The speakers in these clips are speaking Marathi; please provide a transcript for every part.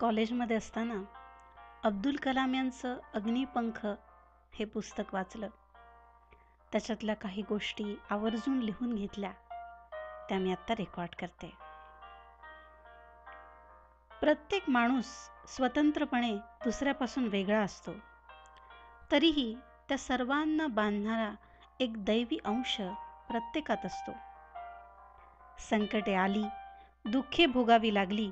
कॉलेजमध्ये असताना अब्दुल कलाम यांचं अग्निपंख हे पुस्तक वाचलं. त्याच्यातल्या काही गोष्टी आवर्जून लिहून घेतल्या. त्या मी आत्ता रेकॉर्ड करते. प्रत्येक माणूस स्वतंत्रपणे दुसऱ्यापासून वेगळा असतो. तरीही त्या सर्वांना बांधणारा एक दैवी अंश प्रत्येकात असतो. संकटे आली दुःखे भोगावी लागली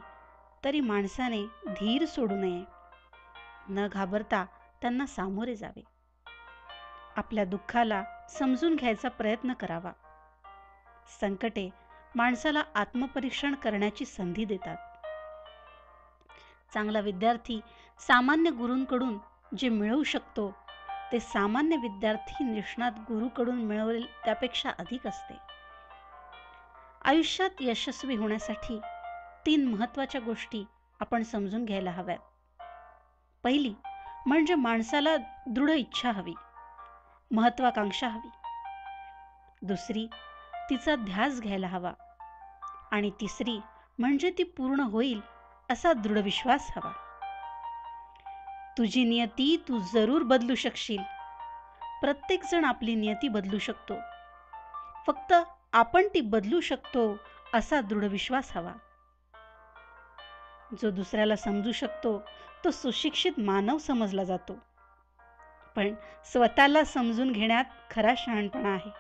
तरी माणसाने धीर सोडू नये. न घाबरता त्यांना सामोरे जावे. आपल्या दुःखाला समजून घ्यायचा प्रयत्न करावा. संकटे माणसाला आत्मपरीक्षण करण्याची संधी देतात. चांगला विद्यार्थी सामान्य गुरूंकडून जे मिळवू शकतो ते सामान्य विद्यार्थी निष्णात गुरुकडून मिळवले त्यापेक्षा अधिक असते. आयुष्यात यशस्वी होण्यासाठी तीन महत्त्वाच्या गोष्टी आपण समजून घ्यायला हव्यात. पहिली म्हणजे माणसाला दृढ इच्छा हवी महत्वाकांक्षा हवी. दुसरी तिचा ध्यास घ्यायला हवा आणि तिसरी म्हणजे ती पूर्ण होईल असा दृढ विश्वास हवा. तुझी नियती तू जरूर बदलू शकशील. प्रत्येक जण आपली नियती बदलू शकतो. फक्त आपण ती बदलू शकतो असा दृढ विश्वास हवा. जो दुसऱ्याला समजू शकतो तो सुशिक्षित मानव समजला जातो. पण स्वतःला समजून घेण्यात खरा शहाणपणा आहे.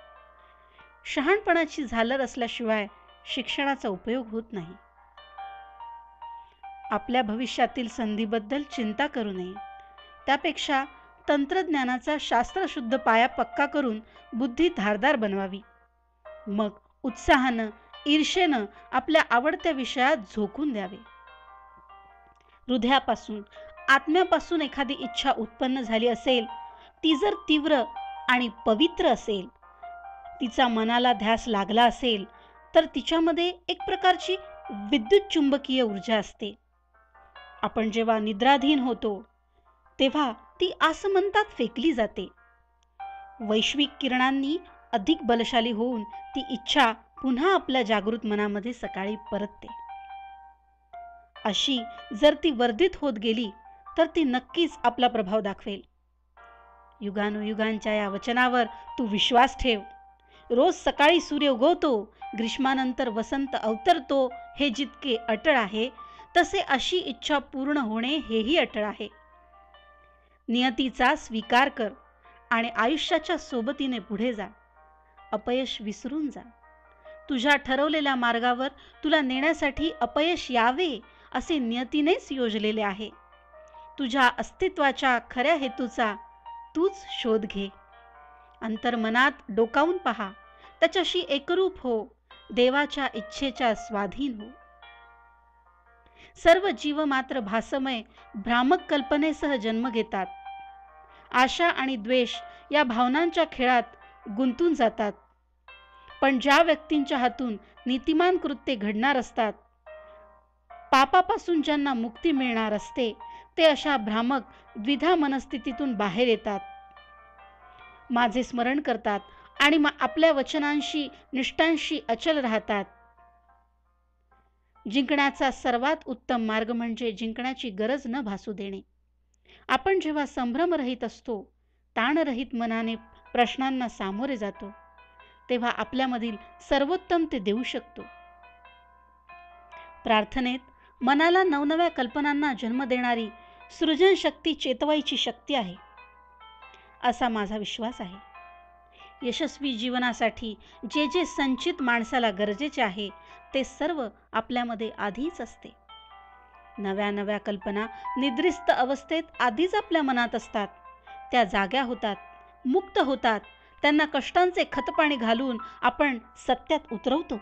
शहाणपणाची झालर असल्याशिवाय शिक्षणाचा उपयोग होत नाही. आपल्या भविष्यातील संधीबद्दल चिंता करू नये. त्यापेक्षा तंत्रज्ञानाचा शास्त्रशुद्ध पाया पक्का करून बुद्धी धारदार बनवावी. मग उत्साहानं ईर्षेनं आपल्या आवडत्या विषयात झोकून द्यावे. हृदयापासून आत्म्यापासून एखादी इच्छा उत्पन्न झाली असेल ती जर तीव्र आणि पवित्र असेल तिचा मनाला ध्यास लागला असेल तर तिच्यामध्ये एक प्रकारची विद्युत चुंबकीय ऊर्जा असते. आपण जेव्हा निद्राधीन होतो तेव्हा ती आसमंतात फेकली जाते. वैश्विक किरणांनी अधिक बलशाली होऊन ती इच्छा पुन्हा आपल्या जागृत मनामध्ये सकाळी परतते. अशी जर ती वर्धित होत गेली तर ती नक्कीच आपला प्रभाव दाखवेल. युगानुयुगांच्या या वचनावर तू विश्वास ठेव. रोज सकाळी सूर्य उगवतो ग्रीष्मानंतर वसंत अवतरतो हे जितके अटळ आहे तसे अशी इच्छा पूर्ण होणे हेही अटळ आहे. नियतीचा स्वीकार कर आणि आयुष्याच्या सोबतीने पुढे जा. अपयश विसरून जा. तुझ्या ठरवलेल्या मार्गावर तुला नेण्यासाठी अपयश यावे असे नियतीनेच योजलेले आहे. तुझ्या अस्तित्वाच्या खऱ्या हेतूचा तूच शोध घे. अंतर्मनात डोकावून पहा. त्याच्याशी एकरूप हो. देवाच्या इच्छेच्या स्वाधीन हो. सर्व जीव मात्र भासमय भ्रामक कल्पनेसह जन्म घेतात. आशा आणि द्वेष या भावनांच्या खेळात गुंतून जातात. पण ज्या व्यक्तींच्या हातून नीतिमान कृत्ये घडणार असतात पापापासून ज्यांना मुक्ती मिळणार असते ते अशा भ्रामक द्विधा मनस्थितीतून बाहेर येतात. माझे स्मरण करतात आणि आपल्या वचनांशी निष्ठांशी अचल राहतात. जिंकण्याचा सर्वात उत्तम मार्ग म्हणजे जिंकण्याची गरज न भासू देणे. आपण जेव्हा संभ्रमरहित असतो ताणरहित मनाने प्रश्नांना सामोरे जातो तेव्हा आपल्यामधील सर्वोत्तम ते देऊ शकतो. प्रार्थनेत मनाला नवनव्या कल्पनांना जन्म देणारी सृजन शक्ती चेतवायची शक्ती आहे असा माझा विश्वास आहे. यशस्वी जीवनासाठी जे जे संचित माणसाला गरजेचे आहे ते सर्व आपल्यामध्ये आधीच असते. नव्या नव्या कल्पना निद्रिस्त अवस्थेत आधीच आपल्या मनात असतात. त्या जाग्या होतात मुक्त होतात. त्यांना कष्टांचे खतपाणी घालून आपण सत्यात उतरवतो.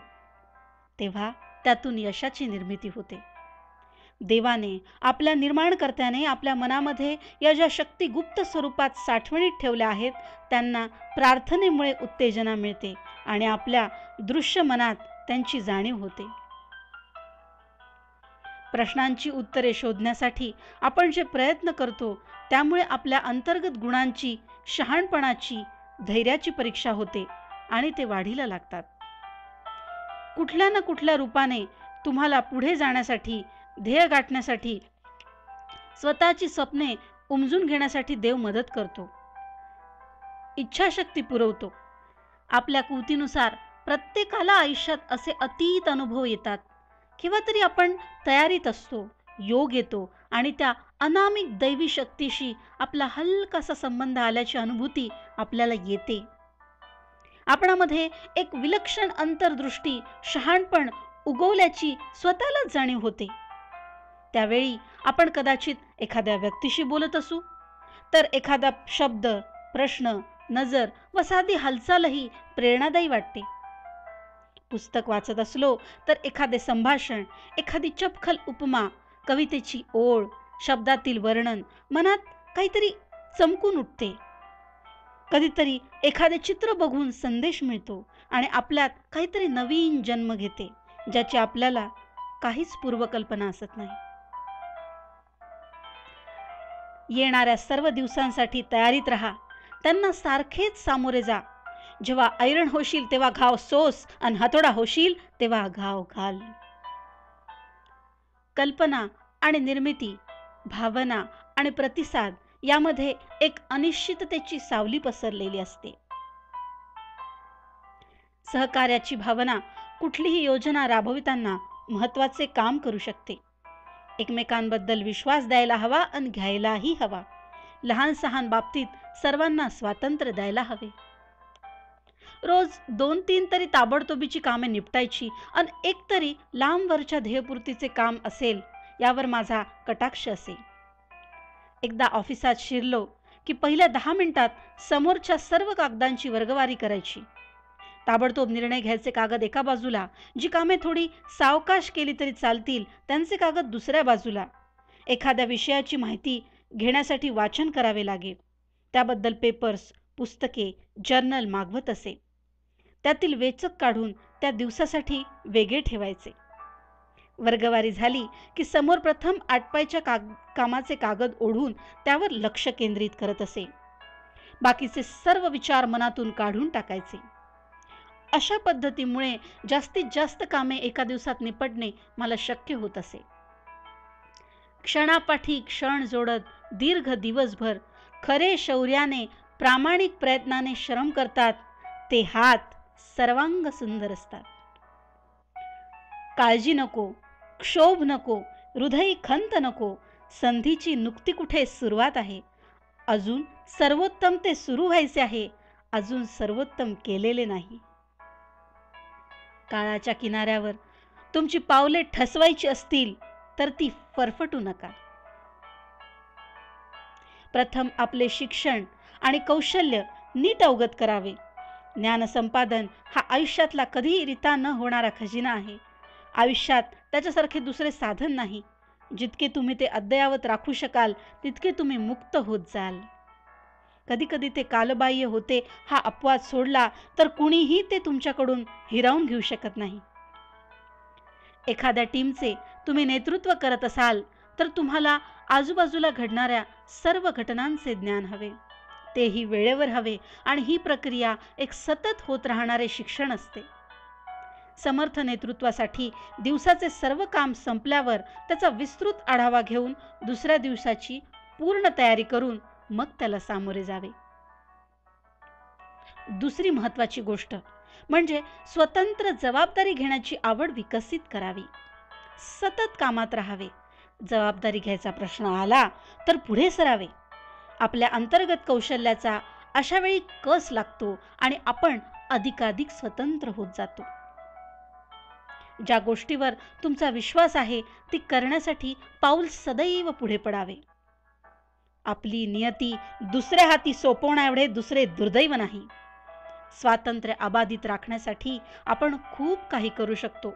तेव्हा त्यातून यशाची निर्मिती होते. देवाने आपल्या निर्माणकर्त्याने आपल्या मनामध्ये या ज्या शक्ती गुप्त स्वरूपात साठवणीत ठेवल्या आहेत त्यांना प्रार्थनेमुळे उत्तेजना मिळते आणि आपल्या दृश्य मनात त्यांची जाणीव होते. प्रश्नांची उत्तरे शोधण्यासाठी आपण जे प्रयत्न करतो त्यामुळे आपल्या अंतर्गत गुणांची शहाणपणाची धैर्याची परीक्षा होते आणि ते वाढीला लागतात. कुठल्या ना कुठल्या रूपाने तुम्हाला पुढे जाण्यासाठी ध्येय गाठण्यासाठी स्वतःची स्वप्ने उमजून घेण्यासाठी देव मदत करतो. इच्छाशक्ती पुरवतो. आपल्या कृतीनुसार प्रत्येकाला आयुष्यात असे अतीत अनुभव येतात. किंवा तरी आपण तयारीत असतो योग येतो आणि त्या अनामिक दैवी शक्तीशी आपला हलकासा संबंध आल्याची अनुभूती आपल्याला येते. आपणामध्ये एक विलक्षण अंतर्दृष्टी शहाणपण उगवल्याची स्वतःलाच जाणीव होते. त्यावेळी आपण कदाचित एखाद्या व्यक्तीशी बोलत असू तर एखादा शब्द प्रश्न नजर व साधी हालचालही प्रेरणादायी वाटते. पुस्तक वाचत असलो तर एखादे संभाषण एखादी चपखल उपमा कवितेची ओळ शब्दातील वर्णन मनात काहीतरी चमकून उठते. कधीतरी एखादे चित्र बघून संदेश मिळतो आणि आपल्यात काहीतरी नवीन जन्म घेते ज्याची आपल्याला काहीच पूर्वकल्पना असत नाही. येणाऱ्या सर्व दिवसांसाठी तयारीत राहा त्यांना सारखेच सामोरे जा जेव्हा ऐरण होशील तेव्हा घाव सोस आणि हातोडा होशील तेव्हा घाव घाल. कल्पना आणि निर्मिती भावना आणि प्रतिसाद यामध्ये एक अनिश्चिततेची सावली पसरलेली असते. सहकार्याची भावना कुठलीही योजना राबविताना महत्त्वाचे काम करू शकते. एकमेकांबद्दल विश्वास द्यायला हवा आणि घ्यायलाही हवा. लहान सहान बाबतीत सर्वांना स्वातंत्र्य द्यायला हवे. रोज दोन तीन तरी ताबडतोबीची कामे निपटायची आणि एक तरी लांबवरच्या ध्येयपूर्तीचे काम असेल यावर माझा कटाक्ष असे एकदा ऑफिसात शिरलो की पहिल्या दहा मिनिटात समोरच्या सर्व कागदांची वर्गवारी करायची. ताबडतोब निर्णय घ्यायचे कागद एका बाजूला जी कामे थोडी सावकाश केली तरी चालतील त्यांचे कागद दुसऱ्या बाजूला. एखाद्या विषयाची माहिती घेण्यासाठी वाचन करावे लागे. त्याबद्दल पेपर्स पुस्तके जर्नल मागवत असे. त्यातील वेचक काढून त्या दिवसासाठी वेगळे ठेवायचे. वर्गवारी झाली की समोर प्रथम आटपायच्या काग कामाचे कागद ओढून त्यावर लक्ष केंद्रित करत असे. बाकीचे सर्व विचार मनातून काढून टाकायचे. अशा पद्धतीमुळे जास्तीत जास्त कामे एका दिवसात निपटणे मला शक्य होत असे. क्षणापाठी क्षण जोडत दीर्घ दिवसभर खरे शौर्याने प्रामाणिक प्रयत्नाने श्रम करतात ते हात सर्वांग सुंदर असतात. काळजी नको क्षोभ नको हृदय खंत नको संधीची नुकती कुठे सुरुवात आहे? अजून सर्वोत्तम ते सुरू व्हायचे आहे अजून सर्वोत्तम केलेले नाही. काळाच्या किनाऱ्यावर तुमची पावले ठसवायची असतील तर ती फरफटू नका. प्रथम आपले शिक्षण आणि कौशल्य नीट अवगत करावे. ज्ञानसंपादन हा आयुष्यातला कधीही रिता न होणारा खजिना आहे. आयुष्यात त्याच्यासारखे दुसरे साधन नाही. जितके तुम्ही ते अद्ययावत राखू शकाल तितके तुम्ही मुक्त होत जाल. कधीकधी ते कालबाह्य होते हा अपवाद सोडला तर कुणीही ते तुमच्याकडून हिरावून घेऊ शकत नाही. एखाद्या टीमचे तुम्ही नेतृत्व करत असाल तर तुम्हाला आजूबाजूला घडणाऱ्या सर्व घटनांचे ज्ञान हवे. तेही वेळेवर हवे आणि ही प्रक्रिया एक सतत होत राहणारे शिक्षण असते. समर्थ नेतृत्वासाठी दिवसाचे सर्व काम संपल्यावर त्याचा विस्तृत आढावा घेऊन दुसऱ्या दिवसाची पूर्ण तयारी करून मग त्याला सामोरे जावे. दुसरी महत्वाची गोष्ट म्हणजे स्वतंत्र जबाबदारी घेण्याची आवड विकसित करावी. सतत कामात राहावे. जबाबदारी घ्यायचा प्रश्न आला तर पुढे सरावे. आपल्या अंतर्गत कौशल्याचा अशा वेळी कस लागतो आणि आपण अधिकाधिक स्वतंत्र होत जातो. ज्या गोष्टीवर तुमचा विश्वास आहे ती करण्यासाठी पाऊल सदैव पुढे पडावे. आपली नियती दुसऱ्या हाती सोपवण्या एवढे दुसरे दुर्दैव नाही. स्वातंत्र्य अबाधित राखण्यासाठी आपण खूप काही करू शकतो.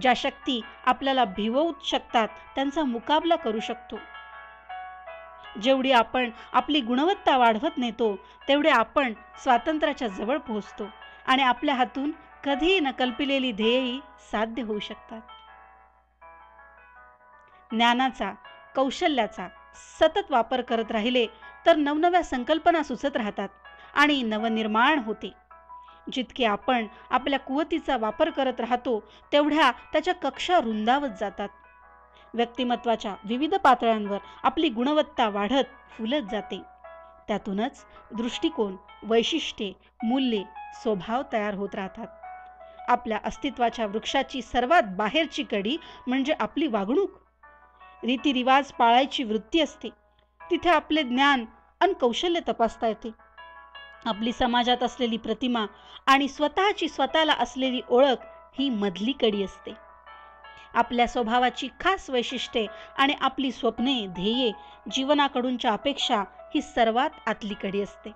ज्या शक्ती आपल्याला भिवू शकतात त्यांचा मुकाबला करू शकतो. जेवढी आपण आपली गुणवत्ता वाढवत नेतो तेवढे आपण स्वातंत्र्याच्या जवळ पोहोचतो आणि आपल्या हातून कधीही न कल्पिलेली ध्येयही साध्य होऊ शकतात. ज्ञानाचा कौशल्याचा सतत वापर करत राहिले तर नवनव्या संकल्पना सुचत राहतात आणि नवनिर्माण होते. जितके आपण आपल्या कुवतीचा वापर करत राहतो तेवढ्या त्याच्या कक्षा रुंदावत जातात. व्यक्तिमत्वाच्या विविध पातळ्यांवर आपली गुणवत्ता वाढत फुलत जाते. त्यातूनच दृष्टिकोन वैशिष्ट्ये मूल्ये स्वभाव तयार होत राहतात. आपल्या अस्तित्वाच्या वृक्षाची सर्वात बाहेरची कडी म्हणजे आपली वागणूक. रीतिरिवाज पाळायची वृत्ती असते. तिथे आपले ज्ञान आणि कौशल्य तपासता येते. आपली समाजात असलेली प्रतिमा आणि स्वतःची स्वतःला असलेली ओळख ही मधली कडी असते. आपल्या स्वभावाची खास वैशिष्ट्ये आणि आपली स्वप्ने ध्येये जीवनाकडूनच्या अपेक्षा ही सर्वात आतली कडी असते.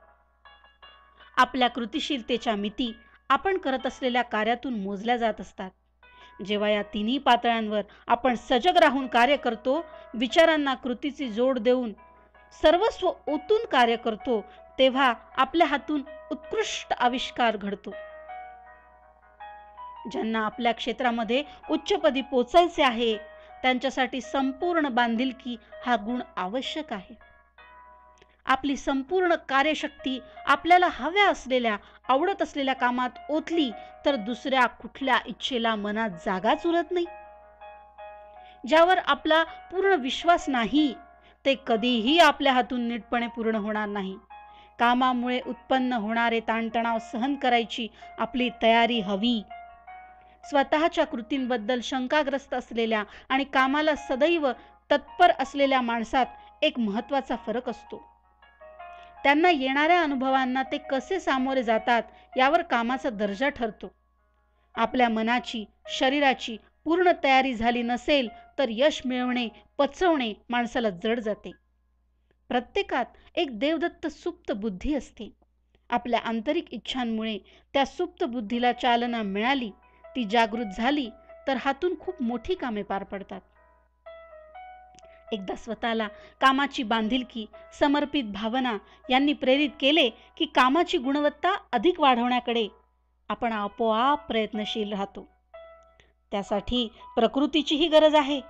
आपल्या कृतिशीलतेच्या मिती आपण करत असलेल्या कार्यातून मोजल्या जात असतात. जेव्हा या तिन्ही पातळ्यांवर आपण सजग राहून कार्य करतो विचारांना कृतीची जोड देऊन सर्वस्व ओतून कार्य करतो तेव्हा आपल्या हातून उत्कृष्ट आविष्कार घडतो. ज्यांना आपल्या क्षेत्रामध्ये उच्चपदी पोचायचे आहे त्यांच्यासाठी संपूर्ण बांधिलकी हा गुण आवश्यक आहे. आपली संपूर्ण कार्यशक्ती आपल्याला हव्या असलेल्या आवडत असलेल्या कामात ओतली तर दुसऱ्या कुठल्या इच्छेला मनात जागाच उरत नाही. ज्यावर आपला पूर्ण विश्वास नाही ते कधीही आपल्या हातून नीटपणे पूर्ण होणार नाही. कामामुळे उत्पन्न होणारे ताणतणाव सहन करायची आपली तयारी हवी. स्वतःच्या कृतींबद्दल शंकाग्रस्त असलेल्या आणि कामाला सदैव तत्पर असलेल्या माणसात एक महत्त्वाचा फरक असतो. त्यांना येणाऱ्या अनुभवांना ते कसे सामोरे जातात यावर कामाचा दर्जा ठरतो. आपल्या मनाची शरीराची पूर्ण तयारी झाली नसेल तर यश मिळवणे पचवणे माणसाला जड जाते. प्रत्येकात एक देवदत्त सुप्त बुद्धी असते. आपल्या आंतरिक इच्छांमुळे त्या सुप्त बुद्धीला चालना मिळाली ती जागृत झाली तर हातून खूप मोठी कामे पार पडतात. एकदा स्वतःला कामाची बांधिलकी समर्पित भावना यांनी प्रेरित केले की कामाची गुणवत्ता अधिक वाढवण्याकडे आपण आपोआप प्रयत्नशील राहतो. त्यासाठी प्रकृतीचीही गरज आहे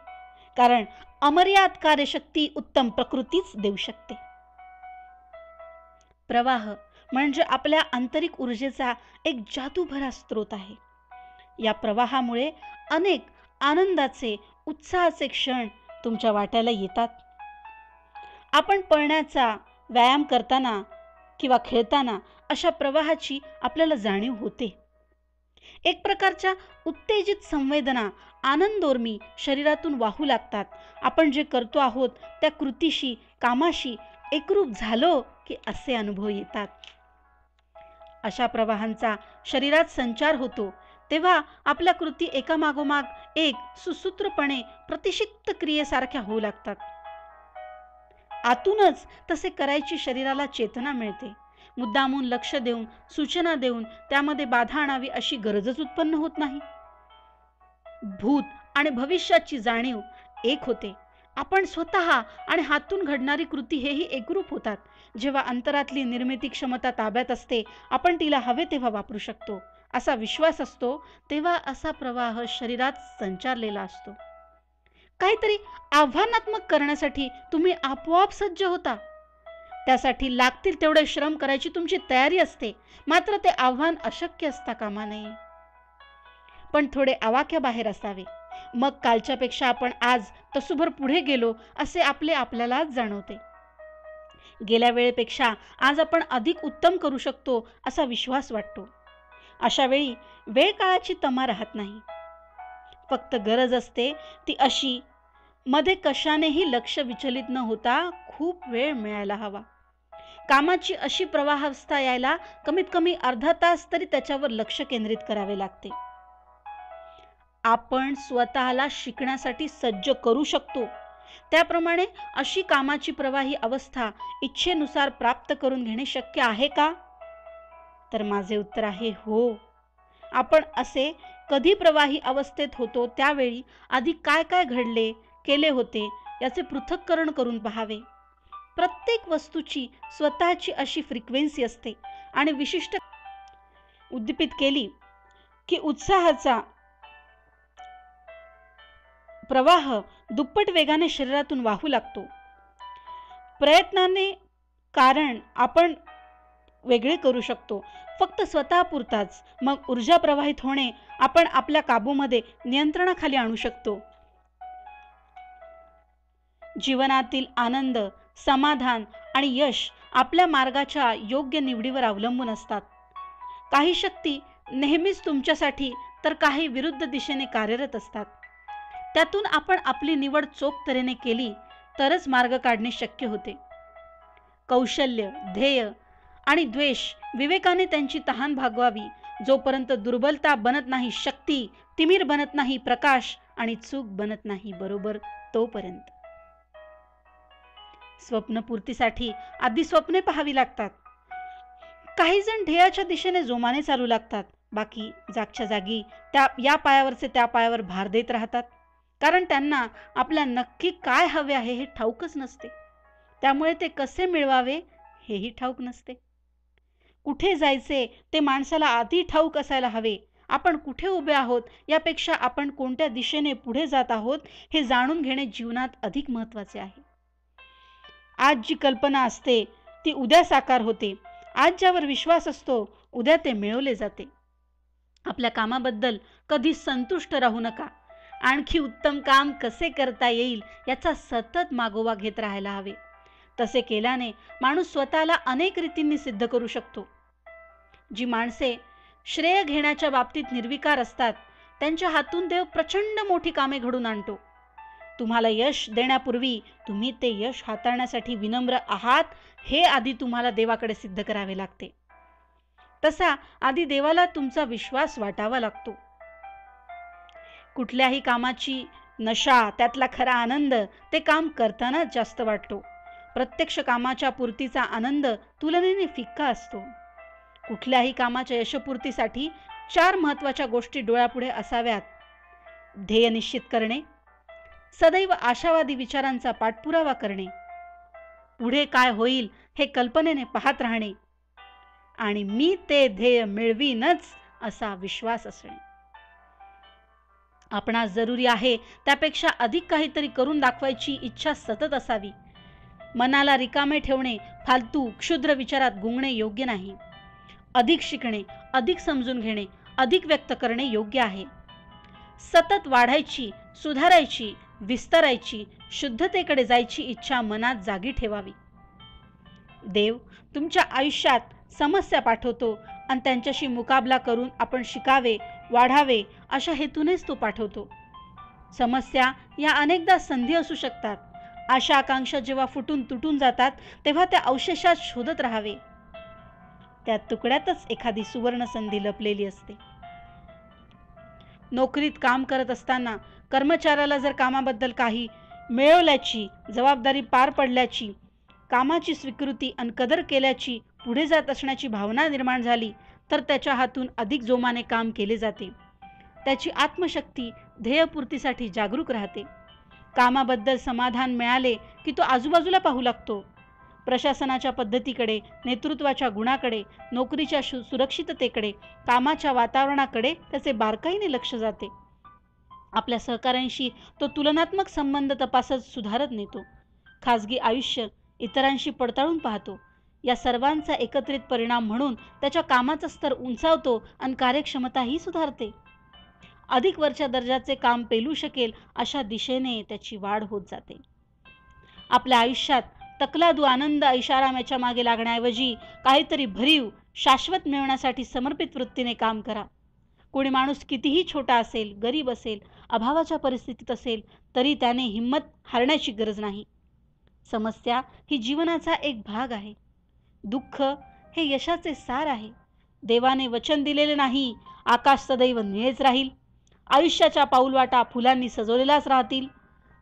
कारण अमर्याद कार्यशक्ती उत्तम प्रकृतीच देऊ शकते. प्रवाह म्हणजे आपल्या आंतरिक ऊर्जेचा एक जादूभरा स्रोत आहे. या प्रवाहामुळे अनेक आनंदाचे उत्साहाचे क्षण तुमच्या वाट्याला येतात. आपण पळण्याचा व्यायाम करताना किंवा खेळताना अशा प्रवाहाची आपल्याला जाणीव होते. एक प्रकारच्या उत्तेजित संवेदना आनंदोर्मी शरीरातून वाहू लागतात. आपण जे करतो आहोत त्या कृतीशी कामाशी एकरूप झालो की असे अनुभव येतात. अशा प्रवाहांचा शरीरात संचार होतो. तेव्हा आपल्या कृती एकामागोमाग एक सुसूत्रपणे प्रतिषिक्त क्रियेसारख्या होऊ लागतात. आतूनच तसे करायची शरीराला चेतना मिळते. मुद्दामून लक्ष देऊन सूचना देऊन त्यामध्ये बाधा आणावी अशी गरजच उत्पन्न होत नाही. भूत आणि भविष्याची जाणीव एक होते. आपण स्वतः आणि हातून घडणारी कृती हेही एकरूप होतात. जेव्हा अंतरातली निर्मिती क्षमता ताब्यात असते आपण तिला हवे तेव्हा वापरू शकतो. असा विश्वास असतो तेव्हा असा प्रवाह शरीरात संचारलेला असतो. काहीतरी आव्हानात्मक करण्यासाठी तुम्ही आपोआप सज्ज होता. त्यासाठी लागतील तेवढे श्रम करायची तुमची तयारी असते मात्र ते आव्हान अशक्य असता कामा नये. पण थोडे आवाक्या बाहेर असावे. मग कालच्यापेक्षा आपण आज तसुभर पुढे गेलो असे आपले आपल्यालाच जाणवते. गेल्या वेळेपेक्षा आज आपण अधिक उत्तम करू शकतो असा विश्वास वाटतो. अशा वेळी वेळ काळाची तमा राहत नाही. फक्त गरज असते ती अशी मध्ये कशानेही लक्ष विचलित न होता खूप वेळ मिळायला हवा. कामाची अशी प्रवाहावस्था यायला कमीत कमी अर्धा तास तरी त्याच्यावर लक्ष केंद्रित करावे लागते. आपण स्वतःला शिकण्यासाठी सज्ज करू शकतो. त्याप्रमाणे अशी कामाची प्रवाही अवस्था इच्छेनुसार प्राप्त करून घेणे शक्य आहे का? तर माझे उत्तर आहे हो. आपण असे कधी प्रवाही अवस्थेत होतो त्यावेळी आधी काय काय घडले केले होते याचे पृथक्करण करून पहावे. प्रत्येक वस्तूची स्वतःची अशी फ्रिक्वेन्सी असते आणि विशिष्ट उद्दीपित केली की उत्साहाचा प्रवाह दुप्पट वेगाने शरीरातून वाहू लागतो. प्रयत्नाने कारण आपण वेगळे करू शकतो. फक्त स्वतःपुरताच. मग ऊर्जा प्रवाहित होणे आपण आपल्या काबूमध्ये नियंत्रणाखाली आणू शकतो. जीवनातील आनंद समाधान आणि यश आपल्या मार्गाच्या योग्य निवडीवर अवलंबून असतात. काही शक्ती नेहमीच तुमच्यासाठी तर काही विरुद्ध दिशेने कार्यरत असतात. त्यातून आपण आपली निवड चोख तऱ्हेने केली तरच मार्ग काढणे शक्य होते. कौशल्य ध्येय आणि द्वेष. विवेकाने त्यांची तहान भागवावी. जोपर्यंत दुर्बलता बनत नाही शक्ती तिमीर बनत नाही प्रकाश आणि चूक बनत नाही बरोबर तोपर्यंत. स्वप्नपूर्तीसाठी आधी स्वप्ने पाहावी लागतात. काही जण ध्येयाच्या दिशेने जोमाने चालू लागतात. बाकी जागच्या जागी त्या या पायावरचे त्या पायावर भार देत राहतात. कारण त्यांना आपल्या नक्की काय हवे आहे हे ठाऊकच नसते. त्यामुळे ते कसे मिळवावे हेही ठाऊक नसते. कुठे जायचे ते माणसाला आधी ठाऊक असायला हवे. आपण कुठे उभे आहोत यापेक्षा आपण कोणत्या दिशेने पुढे जात आहोत हे जाणून घेणे जीवनात अधिक महत्त्वाचे आहे. आज जी कल्पना असते ती उद्या साकार होते. आज ज्यावर विश्वास असतो उद्या ते मिळवले जाते. आपल्या कामाबद्दल कधी संतुष्ट राहू नका. आणखी उत्तम काम कसे करता येईल याचा सतत मागोवा घेत राहायला हवे. तसे केल्याने माणूस स्वतःला अनेक रीतींनी सिद्ध करू शकतो. जी माणसे श्रेय घेण्याच्या बाबतीत निर्विकार असतात त्यांच्या हातून देव प्रचंड मोठी कामे घडून आणतो. तुम्हाला यश देण्यापूर्वी तुम्ही ते यश हाताळण्यासाठी विनम्र आहात हे आधी तुम्हाला देवाकडे सिद्ध करावे लागते. तसा आधी देवाला तुमचा विश्वास वाटावा लागतो. कुठल्याही कामाची नशा त्यातला खरा आनंद ते काम करतानाच जास्त वाटतो. प्रत्यक्ष कामाच्या पूर्तीचा आनंद तुलनेने फिक्का असतो. कुठल्याही कामाच्या यशपूर्तीसाठी चार महत्त्वाच्या गोष्टी डोळ्यापुढे असाव्यात. ध्येय निश्चित करणे सदैव आशावादी विचारांचा पाठपुरावा करणे पुढे काय होईल हे कल्पनेने पाहत राहणे आणि मी ते ध्येय मिळवीनच असा विश्वास असणे. आपणास जरुरी आहे त्यापेक्षा अधिक काहीतरी करून दाखवायची इच्छा सतत असावी. मनाला रिकामे ठेवणे फालतू क्षुद्र विचारात गुंगणे योग्य नाही. अधिक शिकणे अधिक समजून घेणे अधिक व्यक्त करणे योग्य आहे. सतत वाढायची सुधारायची विस्तारायची शुद्धतेकडे जायची इच्छा मनात जागी ठेवावी. देव तुमच्या आयुष्यात समस्या पाठवतो आणि त्यांच्याशी मुकाबला करून आपण शिकावे वाढावे अशा हेतूनेच तो पाठवतो. समस्या या अनेकदा संधी असू शकतात आशा आकांक्षा जेव्हा फुटून तुटून जातात तेव्हा त्या अवशेषात शोधत राहावे. त्या तुकड्यातच एखादी सुवर्ण संधी लपलेली असते. नोकरीत काम करत असताना कर्मचाऱ्याला जर कामाबद्दल काही मिळवल्याची जबाबदारी पार पडल्याची कामाची स्वीकृती आणि कदर केल्याची पुढे जात असण्याची भावना निर्माण झाली तर त्याच्या हातून अधिक जोमाने काम केले जाते. त्याची आत्मशक्ती ध्येयपूर्तीसाठी जागरूक राहते. कामाबद्दल समाधान मिळाले की तो आजूबाजूला पाहू लागतो. प्रशासनाच्या पद्धतीकडे नेतृत्वाच्या गुणाकडे नोकरीच्या सुरक्षिततेकडे कामाच्या वातावरणाकडे त्याचे बारकाईने लक्ष जाते. आपल्या सहकाऱ्यांशी तो तुलनात्मक संबंध तपासत सुधारत नेतो. खाजगी आयुष्य इतरांशी पडताळून पाहतो. या सर्वांचा एकत्रित परिणाम म्हणून त्याच्या कामाचा स्तर उंचावतो आणि कार्यक्षमताही सुधारते. अधिक वरच्या दर्जाचे काम पेलू शकेल अशा दिशेने त्याची वाढ होत जाते. आपल्या आयुष्यात तकलादू आनंद ऐशारामाच्या मागे लागण्याऐवजी काहीतरी भरीव शाश्वत मिळवण्यासाठी समर्पित वृत्तीने काम करा. कोणी माणूस कितीही छोटा असेल गरीब असेल अभावाच्या परिस्थितीत असेल तरी त्याने हिंमत हारण्याची गरज नाही. समस्या ही जीवनाचा एक भाग आहे. दुःख हे यशाचे सार आहे. देवाने वचन दिलेले नाही आकाश सदैव निळेच राहील आयुष्याच्या पाऊलवाटा फुलांनी सजवलेल्याच राहतील.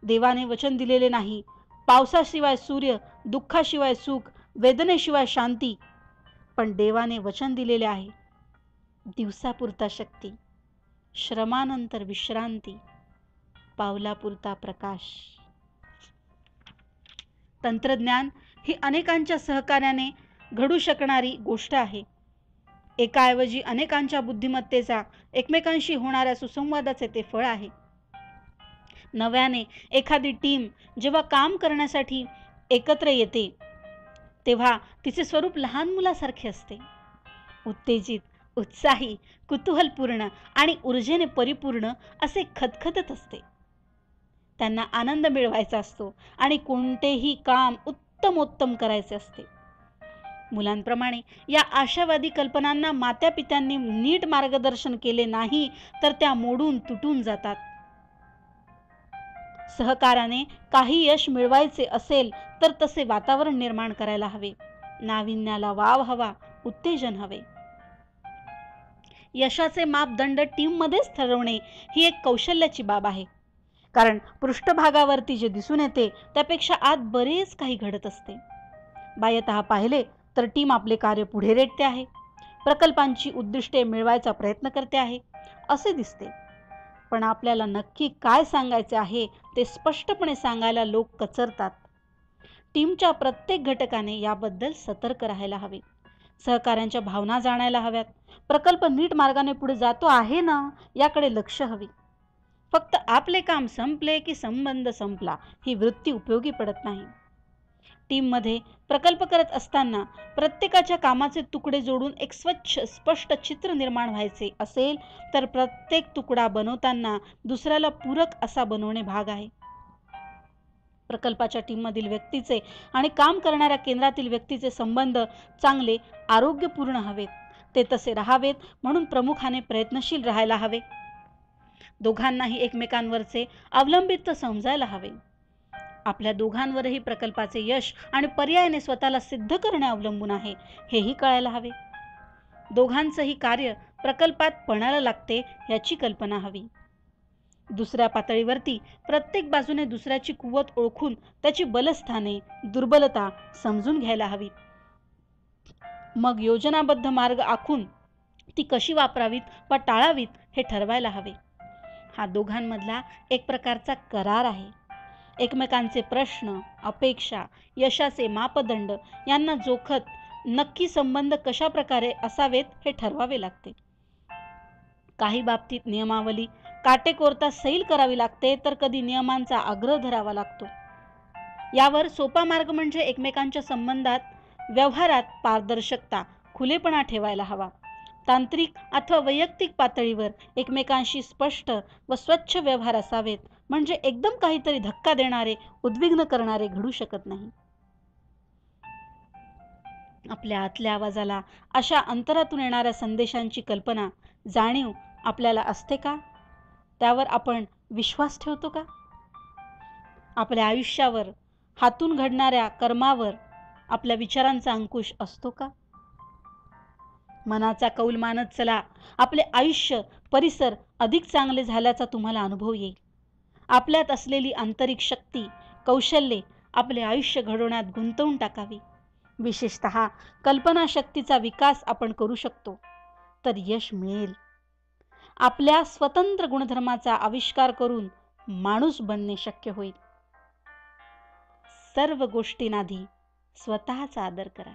देवाने वचन दिलेले नाही. पावसाशिवाय सूर्य दुःखाशिवाय सुख वेदनेशिवाय शांती. पण देवाने वचन दिलेले आहे. दिवसापुरता शक्ती श्रमानंतर विश्रांती पावलापुरता प्रकाश. तंत्रज्ञान ही अनेकांच्या सहकार्याने घडू शकणारी गोष्ट आहे. एकाऐवजी अनेकांच्या बुद्धिमत्तेचा एकमेकांशी होणाऱ्या सुसंवादाचे ते फळ आहे. नव्याने एखादी टीम जेव्हा काम करण्यासाठी एकत्र येते तेव्हा तिचे स्वरूप लहान मुलासारखे असते. उत्तेजित उत्साही कुतूहलपूर्ण आणि ऊर्जेने परिपूर्ण असे खतखतत असते. त्यांना आनंद मिळवायचा असतो आणि कोणतेही काम उत्तमोत्तम करायचे असते. मुलांप्रमाणे. या आशावादी कल्पनांना मात्यापित्यांनी नीट मार्गदर्शन केले नाही तर त्या मोडून तुटून जातात. सहकाराने काही यश मिळवायचे असेल तर तसे वातावरण निर्माण करायला हवे. नाविन्याला वाव हवा उत्तेजन हवे. यशाचे मापदंड टीममध्येच ठरवणे ही एक कौशल्याची बाब आहे. कारण पृष्ठभागावरती जे दिसून येते त्यापेक्षा आत बरेच काही घडत असते. बाह्यत पाहिले तर टीम आपले कार्य पुढे रेटते आहे. प्रकल्पांची उद्दिष्टे मिळवायचा प्रयत्न करते आहे. असे दिसते. पण आपल्याला नक्की काय सांगायचे आहे ते स्पष्टपणे सांगायला लोक कचरतात. टीमच्या प्रत्येक घटकाने याबद्दल सतर्क राहायला हवे. सहकाऱ्यांच्या भावना जाणायला हव्यात. प्रकल्प नीट मार्गाने पुढे जातो आहे ना याकडे लक्ष हवे. फक्त आपले काम संपले की संबंध संपला ही वृत्ती उपयोगी पडत नाही. टीममध्ये प्रकल्प करत असताना प्रत्येकाच्या कामाचे तुकडे जोडून एक स्वच्छ स्पष्ट चित्र निर्माण व्हायचे असेल तर प्रत्येक तुकडा बनवताना दुसऱ्याला पूरक असा बनवणे भाग आहे. प्रकल्पाच्या टीममधील व्यक्तीचे आणि काम करणाऱ्या केंद्रातील व्यक्तीचे संबंध चांगले आरोग्यपूर्ण हवेत. ते तसे राहावेत म्हणून प्रमुखाने प्रयत्नशील राहायला हवे. दोघांनाही एकमेकांवरचे अवलंबित्व समजायला हवे. आपल्या दोघांवरही प्रकल्पाचे यश आणि पर्यायाने स्वतःला सिद्ध करणे अवलंबून आहे हेही कळायला हवे. दोघांचंही कार्य प्रकल्पात पणाला लागते याची कल्पना हवी. दुसऱ्या पातळीवरती प्रत्येक बाजूने दुसऱ्याची कुवत ओळखून त्याची बलस्थाने दुर्बलता समजून घ्यायला हवी. मग योजनाबद्ध मार्ग आखून ती कशी वापरावीत व टाळावीत हे ठरवायला हवे. हा दोघांमधला एक प्रकारचा करार आहे. एकमेकांचे प्रश्न अपेक्षा यशाचे मापदंड यांना जोखत नक्की संबंध कशा प्रकारे असावेत हे ठरवावे लागते. काही बाबतीत नियमावली काटेकोरता सैल करावी लागते तर कधी नियमांचा आग्रह धरावा लागतो. यावर सोपा मार्ग म्हणजे एकमेकांच्या संबंधात व्यवहारात पारदर्शकता खुलेपणा ठेवायला हवा. तांत्रिक अथवा वैयक्तिक पातळीवर एकमेकांशी स्पष्ट व स्वच्छ व्यवहार असावेत म्हणजे एकदम काहीतरी धक्का देणारे उद्विग्न करणारे घडू शकत नाही. आपल्या आतल्या आवाजाला अशा अंतरातून येणाऱ्या संदेशांची कल्पना जाणीव आपल्याला असते का? त्यावर आपण विश्वास ठेवतो का? आपल्या आयुष्यावर हातून घडणाऱ्या कर्मावर आपल्या विचारांचा अंकुश असतो का? मनाचा कौल मानत चला आपले आयुष्य परिसर अधिक चांगले झाल्याचा तुम्हाला अनुभव येईल. आपल्यात असलेली आंतरिक शक्ती कौशल्ये आपले आयुष्य घडवण्यात गुंतवून टाकावी. विशेषत कल्पनाशक्तीचा विकास आपण करू शकतो तर यश मिळेल. आपल्या स्वतंत्र गुणधर्माचा आविष्कार करून माणूस बनणे शक्य होईल. सर्व गोष्टींआधी स्वतःचा आदर करा.